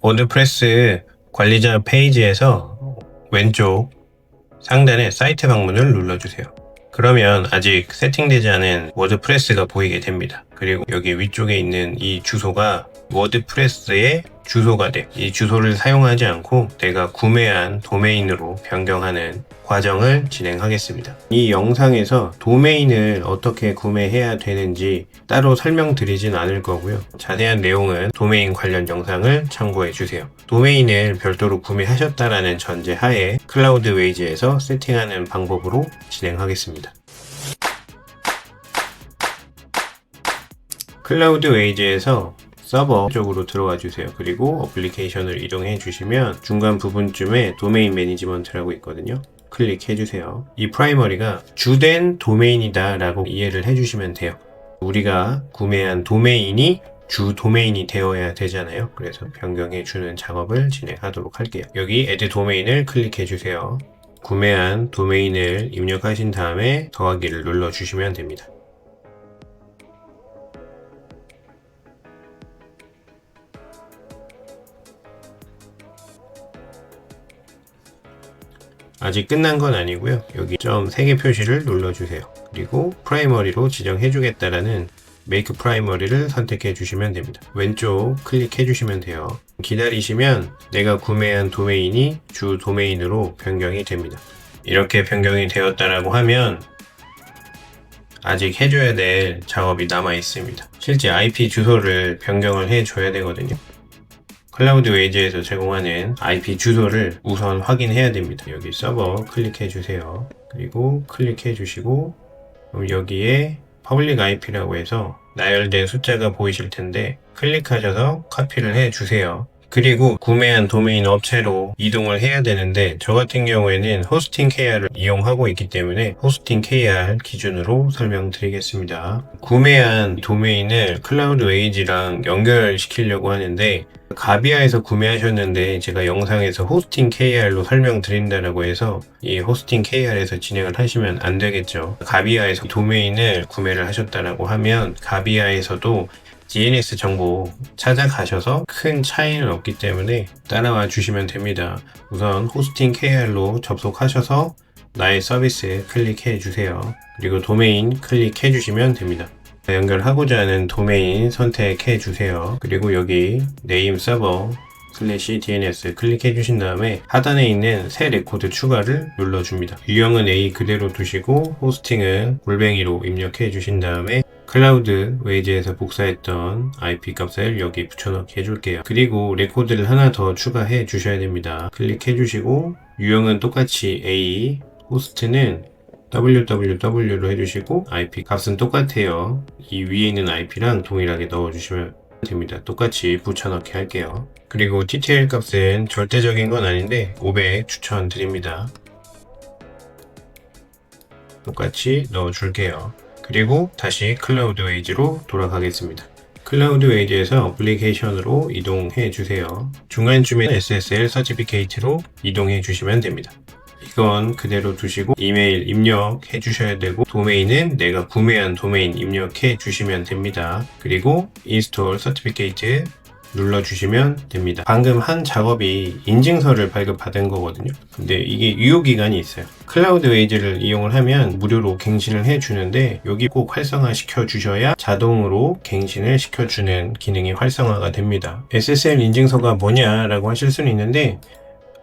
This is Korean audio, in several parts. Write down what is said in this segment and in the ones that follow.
워드프레스 관리자 페이지에서 왼쪽 상단에 사이트 방문을 눌러주세요. 그러면 아직 세팅되지 않은 워드프레스가 보이게 됩니다. 그리고 여기 위쪽에 있는 이 주소가 워드프레스의 주소가 돼. 이 주소를 사용하지 않고 내가 구매한 도메인으로 변경하는 과정을 진행하겠습니다. 이 영상에서 도메인을 어떻게 구매해야 되는지 따로 설명드리진 않을 거고요. 자세한 내용은 도메인 관련 영상을 참고해 주세요. 도메인을 별도로 구매하셨다라는 전제 하에 클라우드 웨이즈에서 세팅하는 방법으로 진행하겠습니다. 클라우드 웨이즈에서 서버 쪽으로 들어와 주세요. 그리고 어플리케이션을 이동해 주시면 중간 부분쯤에 도메인 매니지먼트라고 있거든요. 클릭해 주세요. 이 프라이머리가 주된 도메인이다 라고 이해를 해 주시면 돼요. 우리가 구매한 도메인이 주 도메인이 되어야 되잖아요. 그래서 변경해 주는 작업을 진행하도록 할게요. 여기 add 도메인을 클릭해 주세요. 구매한 도메인을 입력하신 다음에 더하기를 눌러 주시면 됩니다. 아직 끝난 건 아니고요. 여기 점 3개 표시를 눌러주세요. 그리고 프라이머리로 지정해 주겠다라는 메이크 프라이머리를 선택해 주시면 됩니다. 왼쪽 클릭해 주시면 돼요. 기다리시면 내가 구매한 도메인이 주 도메인으로 변경이 됩니다. 이렇게 변경이 되었다라고 하면 아직 해줘야 될 작업이 남아 있습니다. 실제 IP 주소를 변경을 해줘야 되거든요. 클라우드 웨이즈에서 제공하는 IP 주소를 우선 확인해야 됩니다. 여기 서버 클릭해 주세요. 그리고 클릭해 주시고 여기에 퍼블릭 IP라고 해서 나열된 숫자가 보이실 텐데 클릭하셔서 카피를 해 주세요. 그리고 구매한 도메인 업체로 이동을 해야 되는데 저 같은 경우에는 호스팅 KR을 이용하고 있기 때문에 호스팅 KR 기준으로 설명드리겠습니다. 구매한 도메인을 클라우드 웨이지랑 연결시키려고 하는데 가비아에서 구매하셨는데 제가 영상에서 호스팅 KR로 설명드린다라고 해서 이 호스팅 KR에서 진행을 하시면 안 되겠죠. 가비아에서 도메인을 구매를 하셨다라고 하면 가비아에서도 DNS 정보 찾아가셔서 큰 차이는 없기 때문에 따라와 주시면 됩니다. 우선 호스팅 KR로 접속하셔서 나의 서비스에 클릭해 주세요. 그리고 도메인 클릭해 주시면 됩니다. 연결하고자 하는 도메인 선택해 주세요. 그리고 여기 네임 서버 슬래시 DNS 클릭해 주신 다음에 하단에 있는 새 레코드 추가를 눌러줍니다. 유형은 A 그대로 두시고 호스팅은 골뱅이로 입력해 주신 다음에 클라우드 웨이즈에서 복사했던 IP 값을 여기 붙여넣기 해줄게요. 그리고 레코드를 하나 더 추가해 주셔야 됩니다. 클릭해 주시고 유형은 똑같이 A, 호스트는 www로 해주시고 IP 값은 똑같아요. 이 위에 있는 IP랑 동일하게 넣어주시면 됩니다. 똑같이 붙여넣기 할게요. 그리고 TTL 값은 절대적인 건 아닌데 500 추천드립니다. 똑같이 넣어줄게요. 그리고 다시 클라우드 웨이지로 돌아가겠습니다. 클라우드 웨이지에서 어플리케이션으로 이동해 주세요. 중간쯤에 SSL 서티피케이트로 이동해 주시면 됩니다. 이건 그대로 두시고 이메일 입력해 주셔야 되고 도메인은 내가 구매한 도메인 입력해 주시면 됩니다. 그리고 인스톨 서티피케이트 눌러주시면 됩니다. 방금 한 작업이 인증서를 발급받은 거거든요. 근데 이게 유효기간이 있어요. 클라우드 웨이즈를 이용을 하면 무료로 갱신을 해주는데 여기 꼭 활성화 시켜주셔야 자동으로 갱신을 시켜주는 기능이 활성화가 됩니다. SSL 인증서가 뭐냐라고 하실 수는 있는데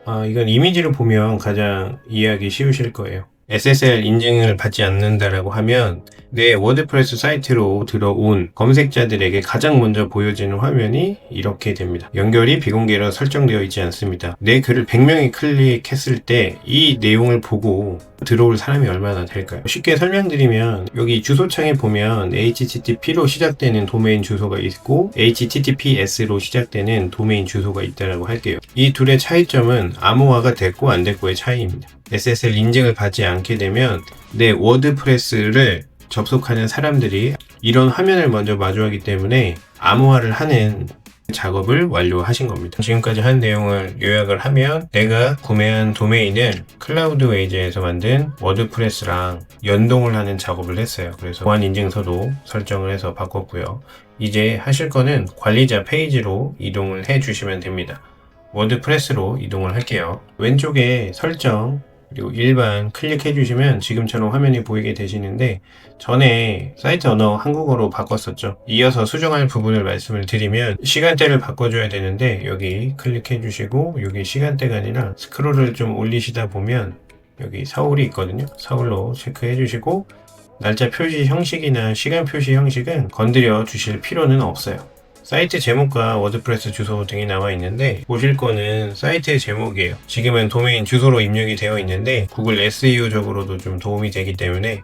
아, 이건 이미지로 보면 가장 이해하기 쉬우실 거예요. SSL 인증을 받지 않는다라고 하면 내 워드프레스 사이트로 들어온 검색자들에게 가장 먼저 보여지는 화면이 이렇게 됩니다. 연결이 비공개로 설정되어 있지 않습니다. 내 글을 100명이 클릭했을 때 이 내용을 보고 들어올 사람이 얼마나 될까요? 쉽게 설명드리면 여기 주소창에 보면 http로 시작되는 도메인 주소가 있고 https로 시작되는 도메인 주소가 있다고 할게요. 이 둘의 차이점은 암호화가 됐고 안 됐고의 차이입니다. SSL 인증을 받지 않게 되면 내 워드프레스를 접속하는 사람들이 이런 화면을 먼저 마주하기 때문에 암호화를 하는 작업을 완료하신 겁니다. 지금까지 한 내용을 요약을 하면 내가 구매한 도메인을 클라우드 웨이즈에서 만든 워드프레스랑 연동을 하는 작업을 했어요. 그래서 보안 인증서도 설정을 해서 바꿨고요. 이제 하실 거는 관리자 페이지로 이동을 해 주시면 됩니다. 워드프레스로 이동을 할게요. 왼쪽에 설정 그리고 일반 클릭해 주시면 지금처럼 화면이 보이게 되시는데 전에 사이트 언어 한국어로 바꿨었죠. 이어서 수정할 부분을 말씀을 드리면 시간대를 바꿔줘야 되는데 여기 클릭해 주시고 여기 시간대가 아니라 스크롤을 좀 올리시다 보면 여기 사울이 있거든요. 사울로 체크해 주시고 날짜 표시 형식이나 시간 표시 형식은 건드려 주실 필요는 없어요. 사이트 제목과 워드프레스 주소 등이 나와 있는데 보실 거는 사이트의 제목이에요. 지금은 도메인 주소로 입력이 되어 있는데 구글 SEO적으로도 좀 도움이 되기 때문에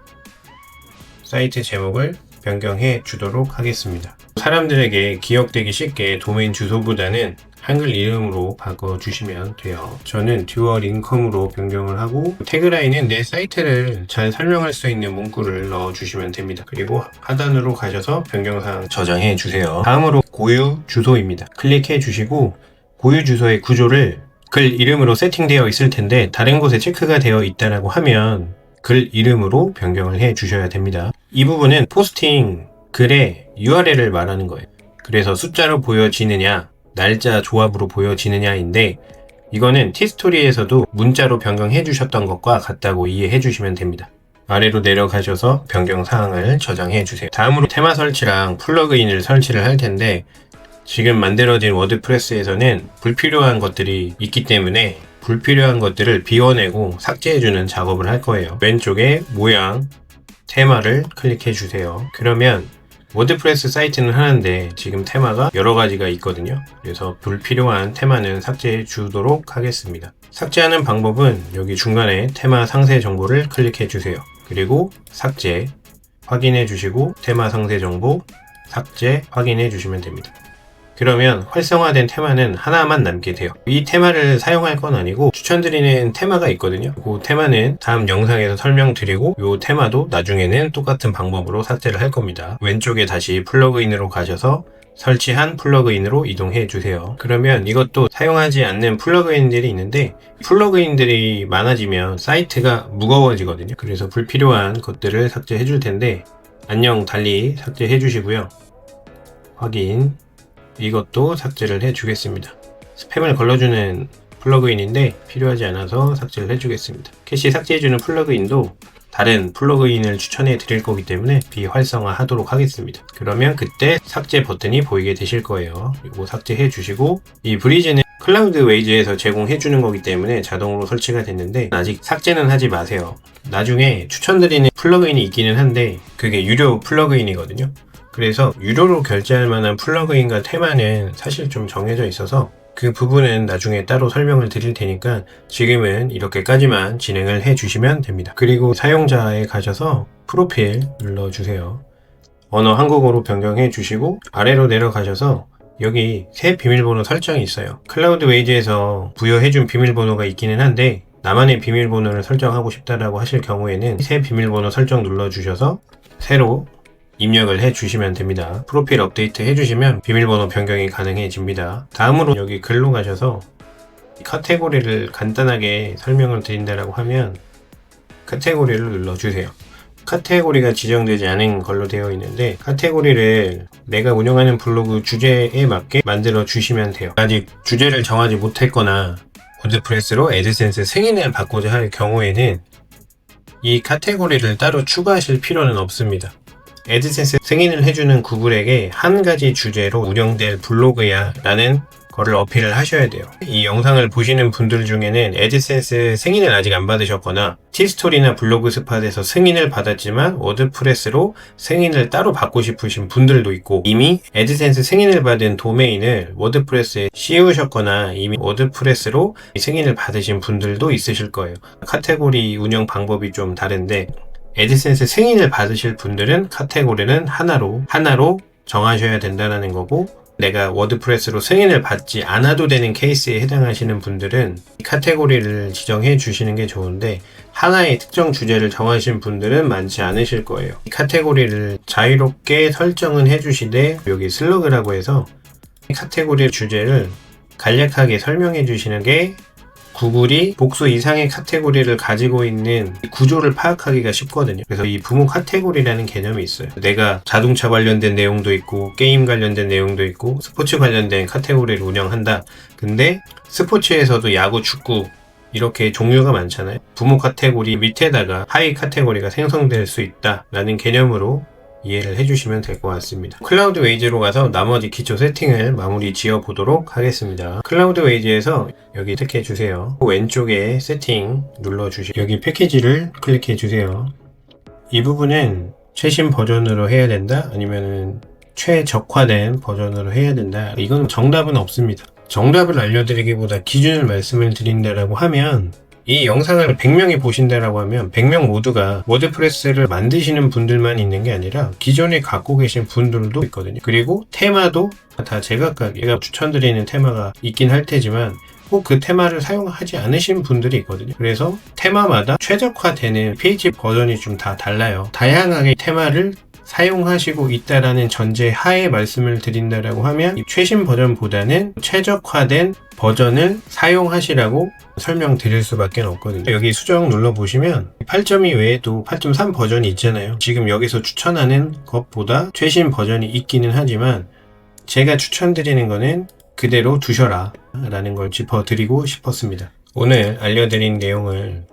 사이트 제목을 변경해 주도록 하겠습니다. 사람들에게 기억되기 쉽게 도메인 주소보다는 한글 이름으로 바꿔주시면 돼요. 저는 듀얼 인컴으로 변경을 하고 태그라인은 내 사이트를 잘 설명할 수 있는 문구를 넣어주시면 됩니다. 그리고 하단으로 가셔서 변경사항 저장해 주세요. 다음으로 고유 주소입니다. 클릭해 주시고 고유 주소의 구조를 글 이름으로 세팅되어 있을 텐데 다른 곳에 체크가 되어 있다라고 하면 글 이름으로 변경을 해 주셔야 됩니다. 이 부분은 포스팅 글의 URL을 말하는 거예요. 그래서 숫자로 보여지느냐, 날짜 조합으로 보여지느냐인데 이거는 티스토리에서도 문자로 변경해 주셨던 것과 같다고 이해해 주시면 됩니다. 아래로 내려가셔서 변경 사항을 저장해 주세요. 다음으로 테마 설치랑 플러그인을 설치를 할 텐데 지금 만들어진 워드프레스에서는 불필요한 것들이 있기 때문에 불필요한 것들을 비워내고 삭제해주는 작업을 할 거예요. 왼쪽에 모양, 테마를 클릭해 주세요. 그러면 워드프레스 사이트는 하나인데 지금 테마가 여러 가지가 있거든요. 그래서 불필요한 테마는 삭제해 주도록 하겠습니다. 삭제하는 방법은 여기 중간에 테마 상세 정보를 클릭해 주세요. 그리고 삭제 확인해 주시고 테마 상세 정보 삭제 확인해 주시면 됩니다. 그러면 활성화된 테마는 하나만 남게 돼요. 이 테마를 사용할 건 아니고 추천드리는 테마가 있거든요. 그 테마는 다음 영상에서 설명드리고 이 테마도 나중에는 똑같은 방법으로 삭제를 할 겁니다. 왼쪽에 다시 플러그인으로 가셔서 설치한 플러그인으로 이동해 주세요. 그러면 이것도 사용하지 않는 플러그인들이 있는데 플러그인들이 많아지면 사이트가 무거워지거든요. 그래서 불필요한 것들을 삭제해 줄 텐데 안녕 달리 삭제해 주시고요. 확인 이것도 삭제를 해 주겠습니다. 스팸을 걸러주는 플러그인인데 필요하지 않아서 삭제를 해주겠습니다. 캐시 삭제해주는 플러그인도 다른 플러그인을 추천해 드릴 거기 때문에 비활성화 하도록 하겠습니다. 그러면 그때 삭제 버튼이 보이게 되실 거예요. 이거 삭제해 주시고 이 브리즈는 클라우드 웨이즈에서 제공해 주는 거기 때문에 자동으로 설치가 됐는데 아직 삭제는 하지 마세요. 나중에 추천드리는 플러그인이 있기는 한데 그게 유료 플러그인이거든요. 그래서 유료로 결제할 만한 플러그인과 테마는 사실 좀 정해져 있어서 그 부분은 나중에 따로 설명을 드릴 테니까 지금은 이렇게까지만 진행을 해 주시면 됩니다. 그리고 사용자에 가셔서 프로필 눌러주세요. 언어 한국어로 변경해 주시고 아래로 내려가셔서 여기 새 비밀번호 설정이 있어요. 클라우드 웨이즈에서 부여해준 비밀번호가 있기는 한데 나만의 비밀번호를 설정하고 싶다라고 하실 경우에는 새 비밀번호 설정 눌러주셔서 새로 입력을 해 주시면 됩니다. 프로필 업데이트 해 주시면 비밀번호 변경이 가능해집니다. 다음으로 여기 글로 가셔서 카테고리를 간단하게 설명을 드린다라고 하면 카테고리를 눌러주세요. 카테고리가 지정되지 않은 걸로 되어 있는데 카테고리를 내가 운영하는 블로그 주제에 맞게 만들어 주시면 돼요. 아직 주제를 정하지 못했거나 워드프레스로 애드센스 승인을 받고자 할 경우에는 이 카테고리를 따로 추가하실 필요는 없습니다. 애드센스 승인을 해주는 구글에게 한 가지 주제로 운영될 블로그야 라는 거를 어필을 하셔야 돼요. 이 영상을 보시는 분들 중에는 애드센스 승인을 아직 안 받으셨거나 티스토리나 블로그 스팟에서 승인을 받았지만 워드프레스로 승인을 따로 받고 싶으신 분들도 있고 이미 애드센스 승인을 받은 도메인을 워드프레스에 씌우셨거나 이미 워드프레스로 승인을 받으신 분들도 있으실 거예요. 카테고리 운영 방법이 좀 다른데 애드센스 승인을 받으실 분들은 카테고리는 하나로 하나로 정하셔야 된다는 거고 내가 워드프레스로 승인을 받지 않아도 되는 케이스에 해당하시는 분들은 이 카테고리를 지정해 주시는 게 좋은데 하나의 특정 주제를 정하신 분들은 많지 않으실 거예요. 이 카테고리를 자유롭게 설정은 해 주시되 여기 슬러그라고 해서 카테고리 주제를 간략하게 설명해 주시는 게 구글이 복수 이상의 카테고리를 가지고 있는 구조를 파악하기가 쉽거든요. 그래서 이 부모 카테고리라는 개념이 있어요. 내가 자동차 관련된 내용도 있고, 게임 관련된 내용도 있고, 스포츠 관련된 카테고리를 운영한다. 근데 스포츠에서도 야구, 축구, 이렇게 종류가 많잖아요. 부모 카테고리 밑에다가 하위 카테고리가 생성될 수 있다라는 개념으로 이해를 해주시면 될 것 같습니다. 클라우드 웨이즈로 가서 나머지 기초 세팅을 마무리 지어 보도록 하겠습니다. 클라우드 웨이즈에서 여기 택해 주세요. 왼쪽에 세팅 눌러 주시고 여기 패키지를 클릭해 주세요. 이 부분은 최신 버전으로 해야 된다 아니면은 최적화된 버전으로 해야 된다 이건 정답은 없습니다 정답을 알려드리기보다 기준을 말씀을 드린다라고 하면 이 영상을 100명이 보신다라고 하면 100명 모두가 워드프레스를 만드시는 분들만 있는 게 아니라 기존에 갖고 계신 분들도 있거든요. 그리고 테마도 다 제각각 제가 추천드리는 테마가 있긴 할 테지만 꼭 그 테마를 사용하지 않으신 분들이 있거든요. 그래서 테마마다 최적화되는 페이지 버전이 좀 다 달라요. 다양하게 테마를 사용하시고 있다라는 전제 하에 말씀을 드린다라고 하면 이 최신 버전보다는 최적화된 버전을 사용하시라고 설명드릴 수밖에 없거든요. 여기 수정 눌러보시면 8.2 외에도 8.3 버전이 있잖아요. 지금 여기서 추천하는 것보다 최신 버전이 있기는 하지만 제가 추천드리는 거는 그대로 두셔라 라는 걸 짚어드리고 싶었습니다. 오늘 알려드린 내용을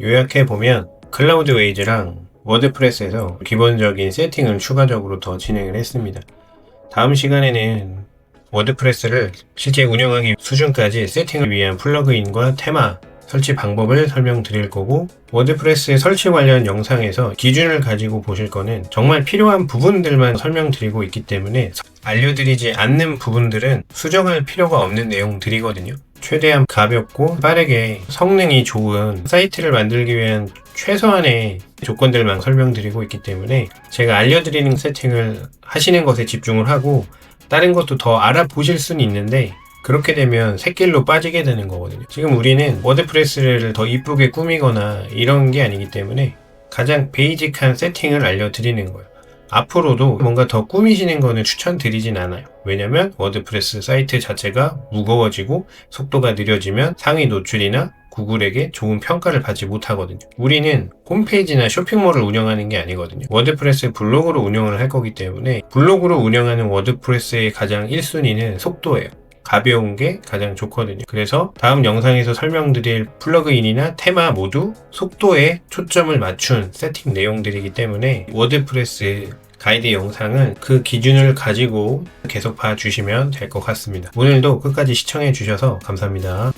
요약해 보면 클라우드 웨이즈랑 워드프레스에서 기본적인 세팅을 추가적으로 더 진행을 했습니다. 다음 시간에는 워드프레스를 실제 운영하기 수준까지 세팅을 위한 플러그인과 테마 설치 방법을 설명드릴 거고 워드프레스의 설치 관련 영상에서 기준을 가지고 보실 거는 정말 필요한 부분들만 설명드리고 있기 때문에 알려드리지 않는 부분들은 수정할 필요가 없는 내용들이거든요. 최대한 가볍고 빠르게 성능이 좋은 사이트를 만들기 위한 최소한의 조건들만 설명드리고 있기 때문에 제가 알려드리는 세팅을 하시는 것에 집중을 하고 다른 것도 더 알아보실 수는 있는데 그렇게 되면 새길로 빠지게 되는 거거든요. 지금 우리는 워드프레스를 더 이쁘게 꾸미거나 이런 게 아니기 때문에 가장 베이직한 세팅을 알려드리는 거예요. 앞으로도 뭔가 더 꾸미시는 거는 추천드리진 않아요. 왜냐면 워드프레스 사이트 자체가 무거워지고 속도가 느려지면 상위 노출이나 구글에게 좋은 평가를 받지 못하거든요. 우리는 홈페이지나 쇼핑몰을 운영하는 게 아니거든요. 워드프레스 블로그로 운영을 할 거기 때문에 블로그로 운영하는 워드프레스의 가장 1순위는 속도예요. 가벼운 게 가장 좋거든요. 그래서 다음 영상에서 설명드릴 플러그인이나 테마 모두 속도에 초점을 맞춘 세팅 내용들이기 때문에 워드프레스 가이드 영상은 그 기준을 가지고 계속 봐주시면 될 것 같습니다. 오늘도 끝까지 시청해 주셔서 감사합니다.